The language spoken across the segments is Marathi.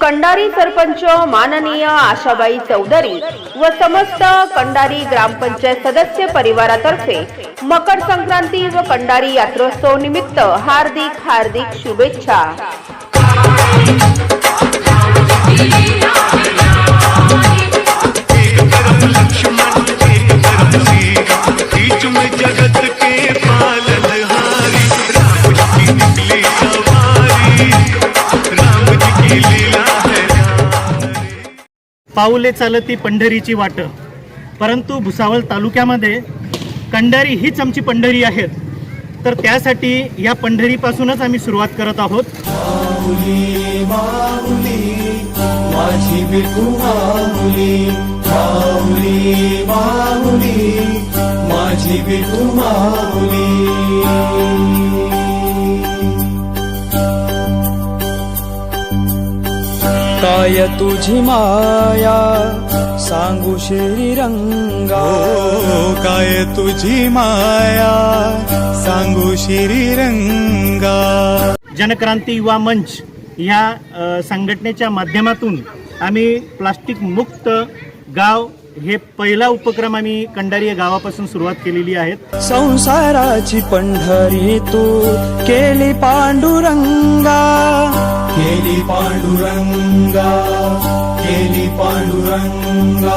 कंडारी सरपंच माननीय आशाबाई चौधरी व समस्त कंडारी ग्रामपंचायत सदस्य परिवारातर्फे मकर संक्रांती व कंडारी यात्रोत्सव निमित्त हार्दिक हार्दिक शुभेच्छा. पाऊले चालती पंढरीची वाट. परंतु भुसावळ तालुक्यामध्ये कंडारी हीच आमची पंढरी आहेत. तर त्यासाठी या पंढरीपासूनच आम्ही सुरुवात करत आहोत. माझी काय तुझी माया सांगू श्रीरंगा. काय तुझी माया सांगू श्रीरंगा. जनक्रांती युवा मंच ह्या अ, संघटनेच्या माध्यमातून आम्ही प्लास्टिक मुक्त गाव हे पहिला उपक्रम आम्ही कंडारी या गावापासून सुरुवात केलेली आहेत. संसाराची पंढरी तू केली पांडुरंगा. केली पांडुरंगा केली पांडुरंगा.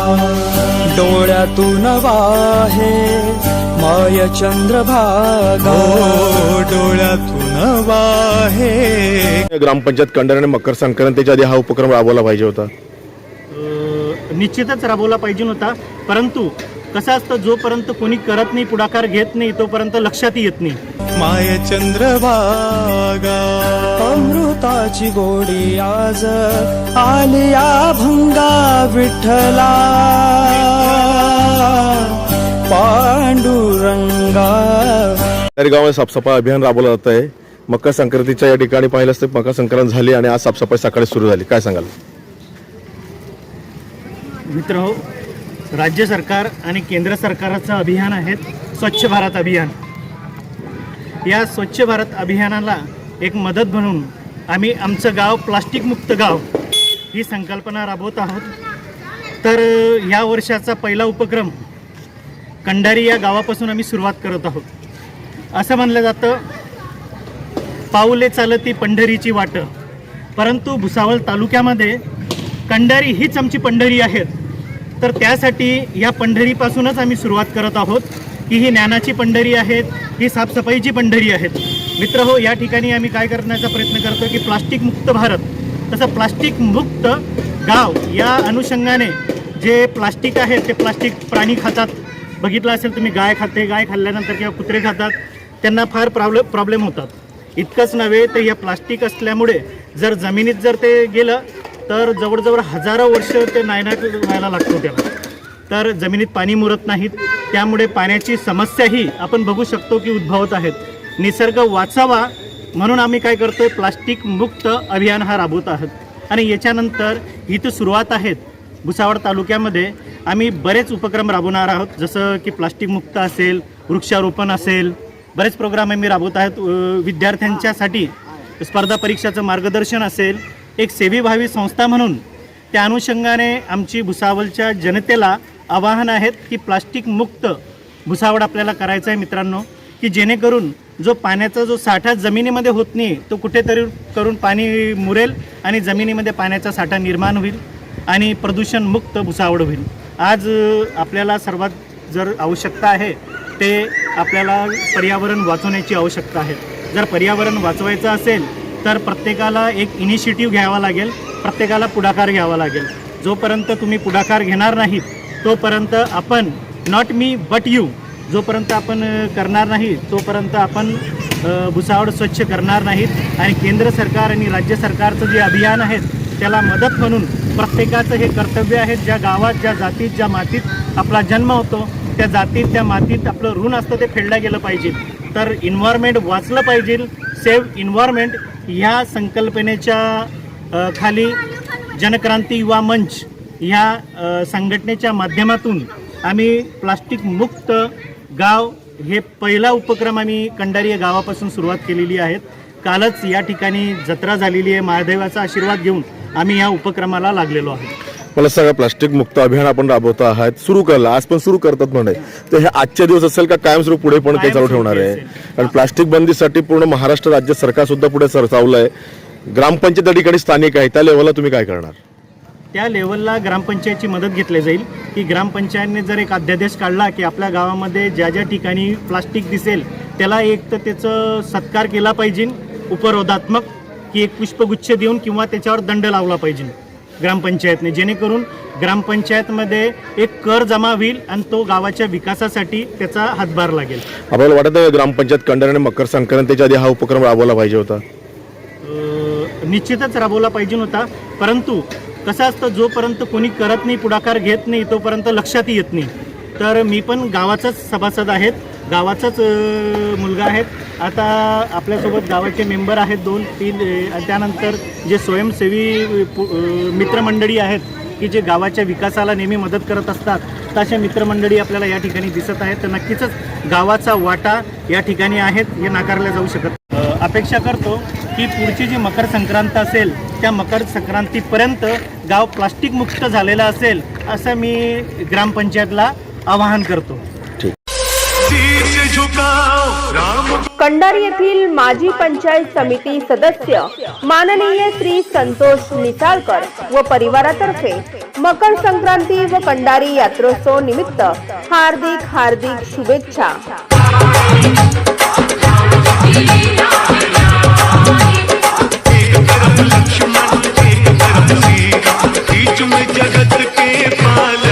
डोळ्यातून वाहे माय चंद्रभागा. डोळ्यातून वाहे. ग्रामपंचायत कंडाने मकर संक्रांतीच्या आधी हा उपक्रम राबवला पाहिजे होता. निश्चितच राबवला पाहिजे होता. परंतु कसं असतं जोपर्यंत कोणी करत नाही पुढाकार घेत नाही तोपर्यंत लक्षात येत नाही. माय चंद्रभागा अमृताची गोडी आज आलिया भंगा विठ्ठला. पांडुरंगा. तरी गावामध्ये साफसफाई अभियान राबवलं जात आहे मकर संक्रांतीच्या या ठिकाणी पाहिलं असतं मकर संक्रांत झाली आणि आज साफसफाई सकाळी सुरू झाली. काय सांगाल? मित्र हो राज्य सरकार आणि केंद्र सरकारचं अभियान आहे स्वच्छ भारत अभियान. या स्वच्छ भारत अभियानाला एक मदत म्हणून आम्ही आमचं गाव प्लास्टिकमुक्त गाव ही संकल्पना राबवत आहोत. तर या वर्षाचा पहिला उपक्रम कंडारी या गावापासून आम्ही सुरुवात करत आहोत. असं म्हणलं जातं पाऊले चालती पंढरीची वाट. परंतु भुसावळ तालुक्यामध्ये कंडारी हीच आमची पंढरी आहेत. तर त्यासाठी या पंढरीपासूनच आम्ही सुरुवात करत आहोत की ही ज्ञानाची पंढरी आहेत ही साफसफाईची पंढरी आहेत. मित्र हो या ठिकाणी आम्ही काय करण्याचा प्रयत्न करतो की प्लास्टिक मुक्त भारत तसं प्लास्टिक मुक्त गाव या अनुषंगाने जे प्लास्टिक आहे ते प्लास्टिक प्राणी खातात. बघितलं असेल तुम्ही गाय खाते गाय खाल्ल्यानंतर किंवा कुत्रे खातात त्यांना फार प्रॉब्लेम प्रॉब्लेम होतात. इतकंच नव्हे तर या प्लास्टिक असल्यामुळे जर जमिनीत जर ते गेलं तर जवळजवळ हजारो वर्ष ते नायनाट व्हायला लागतो त्याला. तर जमिनीत पाणी मुरत नाहीत. त्यामुळे पाण्याची समस्याही आपण बघू शकतो की उद्भवत आहेत. निसर्ग वाचावा म्हणून आम्ही काय करतोय? प्लास्टिक मुक्त अभियान हा राबवत आहोत. आणि याच्यानंतर इथं सुरुवात आहेत. भुसावळ तालुक्यामध्ये आम्ही बरेच उपक्रम राबवणार आहोत. जसं की प्लास्टिक मुक्त असेल वृक्षारोपण असेल बरेच प्रोग्राम आम्ही राबवत आहोत. विद्यार्थ्यांच्यासाठी स्पर्धा परीक्षाचं मार्गदर्शन असेल एक सेवीभावी संस्था म्हणून. त्या अनुषंगाने आमची भुसावळच्या जनतेला आवाहन आहेत की प्लास्टिक मुक्त भुसावळ आपल्याला करायचं आहे मित्रांनो. की जेणेकरून जो पाण्याचा जो साठा जमिनीमध्ये होत नाही तो कुठेतरी करून पाणी मुरेल आणि जमिनीमध्ये पाण्याचा साठा निर्माण होईल आणि प्रदूषण मुक्त भुसावळ होईल. आज आपल्याला सर्वात जर आवश्यकता आहे ते आपल्याला पर्यावरण वाचवण्याची आवश्यकता आहे. जर पर्यावरण वाचवायचं असेल तर प्रत्येकाला एक इनिशिएटिव्ह घ्यावा लागेल प्रत्येकाला पुढाकार घ्यावा लागेल. जोपर्यंत तुम्ही पुढाकार घेणार नाहीत तोपर्यंत आपण नॉट मी बट यू जोपर्यंत आपण करणार नाही तोपर्यंत आपण भुसावड भुसावळ स्वच्छ करणार नाहीत. आणि केंद्र सरकार आणि राज्य सरकारचं जे अभियान आहे त्याला मदत म्हणून प्रत्येकाचं हे कर्तव्य आहे ज्या गावात ज्या जातीत ज्या मातीत आपला जन्म होतो त्या जातीत त्या मातीत आपलं ऋण असतं ते फेडलं गेलं पाहिजे. तर इन्व्हायरमेंट वाचलं पाहिजे सेव्ह इन्व्हायरमेंट ह्या संकल्पनेच्या खाली जनक्रांती युवा मंच ह्या संघटनेच्या माध्यमातून आम्ही प्लास्टिक मुक्त गाव हे पहिला उपक्रम आम्ही कंडारी या गावापासून सुरुवात केलेली आहेत. कालच या ठिकाणी जत्रा झालेली आहे. महादेवाचा आशीर्वाद घेऊन आम्ही या उपक्रमाला लागलेलो आहे मला सगळं प्लास्टिक मुक्त अभियान आपण राबवत आहात. सुरू करला आज पण सुरू करतात म्हणे. तर हे आजचे दिवस असेल का कायमस्वरूपी पुढे पण ते चालू ठेवणार आहे. आणि प्लास्टिक बंदीसाठी पूर्ण महाराष्ट्र राज्य सरकार सुद्धा पुढे सरसावलं आहे ग्रामपंचायत त्या ठिकाणी स्थानिक आहे. त्या लेवलला तुम्ही काय करणार? त्या लेवलला ग्रामपंचायतची मदत घेतली जाईल. की ग्रामपंचायतने जर एक अध्यादेश काढला की आपल्या गावामध्ये ज्या ज्या ठिकाणी प्लास्टिक दिसेल त्याला एक तर त्याचं सत्कार केला पाहिजे उपरोधात्मक की एक पुष्पगुच्छ देऊन किंवा त्याच्यावर दंड लावला पाहिजे. ग्रामपंचायतने. जेणेकरून ग्रामपंचायतमध्ये एक कर जमा होईल आणि तो गावाच्या विकासासाठी त्याचा हातभार लागेल. आपल्याला वाटत का ग्रामपंचायत कंडर आणि मकर संक्रांतीच्या आधी हा उपक्रम राबवला पाहिजे होता? निश्चितच राबवला पाहिजे होता. परंतु कसं असतं जोपर्यंत कोणी करत नाही पुढाकार घेत नाही तोपर्यंत लक्षात येत नाही. तर मी पण गावाचाच सभासद आहेत. गावाचाच मुलगा आहेत आता आपल्यासोबत गावाचे मेंबर आहेत दोन तीन त्यानंतर जे स्वयंसेवी पु- मित्रमंडळी आहेत की जे गावाच्या विकासाला नेहमी मदत करत असतात तर अशा मित्रमंडळी आपल्याला या ठिकाणी दिसत आहेत. तर नक्कीच गावाचा वाटा या ठिकाणी आहेत हे नाकारल्या जाऊ शकत अपेक्षा करतो की पुढची जी मकर संक्रांत असेल त्या मकर संक्रांतीपर्यंत गाव प्लास्टिकमुक्त झालेलं असेल असं मी ग्रामपंचायतला आवाहन करतो. कंडारी येथील माजी पंचायत समिती सदस्य माननीय श्री संतोष निसाळकर व परिवारातर्फे मकर संक्रांती व कंडारी यात्रोत्सव निमित्त हार्दिक हार्दिक शुभेच्छा. जगत के पालनहारी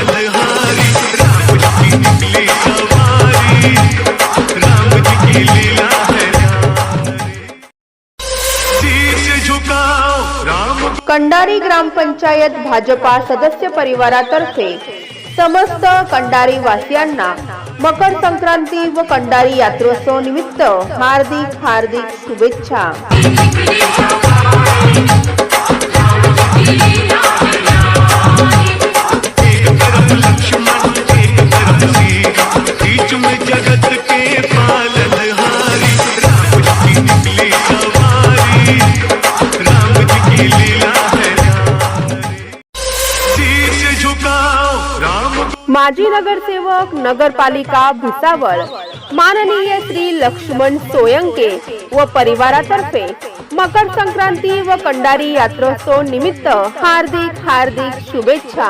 कंडारी ग्रामपंचायत भाजपा सदस्य परिवारातर्फे समस्त कंडारी वासियांना मकर संक्रांती व कंडारी यात्रोत्सव निमित्त हार्दिक हार्दिक शुभेच्छा. माजी नगरसेवक नगरपालिका भुसावळ. माननीय श्री लक्ष्मण सोयंके व परिवारातर्फे मकर संक्रांती व कंडारी यात्रोत्सव निमित्त हार्दिक हार्दिक शुभेच्छा.